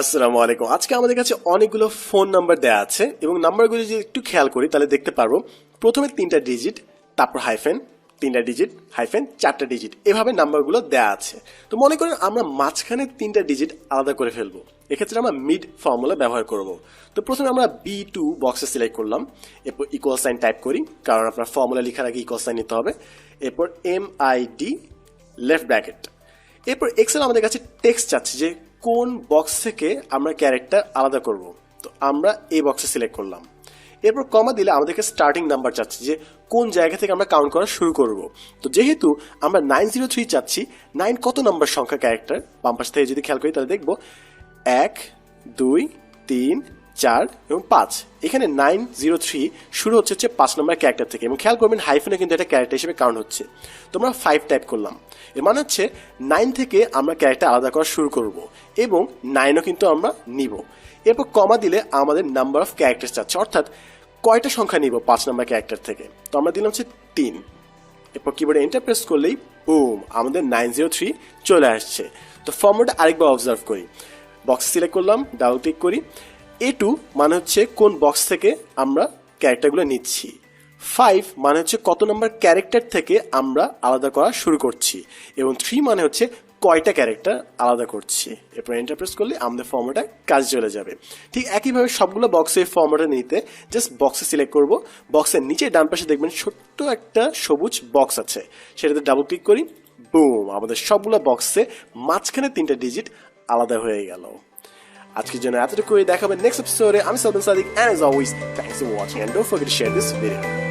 আসসালামু আলাইকুম। আজকে আমাদের কাছে অনেকগুলো ফোন নাম্বার দেওয়া আছে এবং নাম্বারগুলো যদি একটু খেয়াল করি, তাহলে দেখতে পারব। প্রথমে তিনটা ডিজিট তারপর হাইফেন তিনটা ডিজিট হাইফেন চারটা ডিজিট এভাবে নাম্বারগুলো দেওয়া আছে। তো মনে করেন আমরা মাঝখানে তিনটা ডিজিট আলাদা করে ফেলব। এক্ষেত্রে আমরা মিড ফর্মুলা ব্যবহার করব। তো প্রথমে আমরা বি টু বক্সে সিলেক্ট করলাম। এরপর ইকুয়াল সাইন টাইপ করি, কারণ আপনার ফর্মুলা লেখার আগে ইকুয়াল সাইন নিতে হবে। এরপর M I D left bracket এরপর এক্সেল আমাদের কাছে টেক্সট চাচ্ছে যে কোন বক্স থেকে আমরা ক্যারেক্টার আলাদা করব? তো আমরা এই বক্সে সিলেক্ট করলাম। এরপর কমা দিলে আমাদেরকে স্টার্টিং নাম্বার চাচ্ছে যে কোন জায়গা থেকে আমরা কাউন্ট করা শুরু করব। তো যেহেতু আমরা নাইন জিরো থ্রি চাচ্ছি নাইন কত নাম্বার সংখ্যা ক্যারেক্টার বাম থেকে যদি খেয়াল করি তাহলে দেখব এক, দুই, তিন চার এবং পাঁচ। এখানে নাইন জিরো থ্রি শুরু হচ্ছে হচ্ছে পাঁচ নম্বর ক্যারেক্টার থেকে এবং খেয়াল করবেন হাইফেনে কিন্তু এটা ক্যারেক্টার হিসেবে কাউন্ট হচ্ছে। তোমরা ফাইভ টাইপ করলাম। এর মানে হচ্ছে নাইন থেকে আমরা ক্যারেক্টার আলাদা করা শুরু করব এবং নাইনও কিন্তু আমরা নিব। এরপর কমা দিলে আমাদের নাম্বার অফ ক্যারেক্টার চাচ্ছে। অর্থাৎ কয়টা সংখ্যা নিব পাঁচ নম্বর ক্যারেক্টার থেকে? তো আমরা দিলাম হচ্ছে তিন। এরপর কিবোর্ডে এন্টার প্রেস করলেই বুম আমাদের নাইন জিরো থ্রি চলে আসছে। তো ফর্মটা আরেকবার অবজার্ভ করি। বক্স সিলেক্ট করলাম ডাবল ক্লিক করি। এ টু মানে হচ্ছে কোন বক্স থেকে আমরা ক্যারেক্টারগুলো নিচ্ছি। ফাইভ মানে হচ্ছে কত নম্বর ক্যারেক্টার থেকে আমরা আলাদা করা শুরু করছি। এবং থ্রি মানে হচ্ছে কয়টা ক্যারেক্টার আলাদা করছি। এরপর এন্টারপ্রেস করলে আমাদের ফর্মটা কাজ চলে যাবে। ঠিক একইভাবে সবগুলো বক্সে ফর্মটা নিতে জাস্ট বক্সে সিলেক্ট করব। বক্সের নিচে ডান পাশে দেখবেন ছোট্ট একটা সবুজ বক্স আছে। সেটাতে ডাবল ক্লিক করি বুম আমাদের সবগুলো বক্সে মাঝখানে তিনটা ডিজিট আলাদা হয়ে গেল। আজকের জন্য এতটুকুই দেখাবেন নেক্সট এপিসোডে আমি Salman Sadiq and as always thanks for watching and don't forget to share this video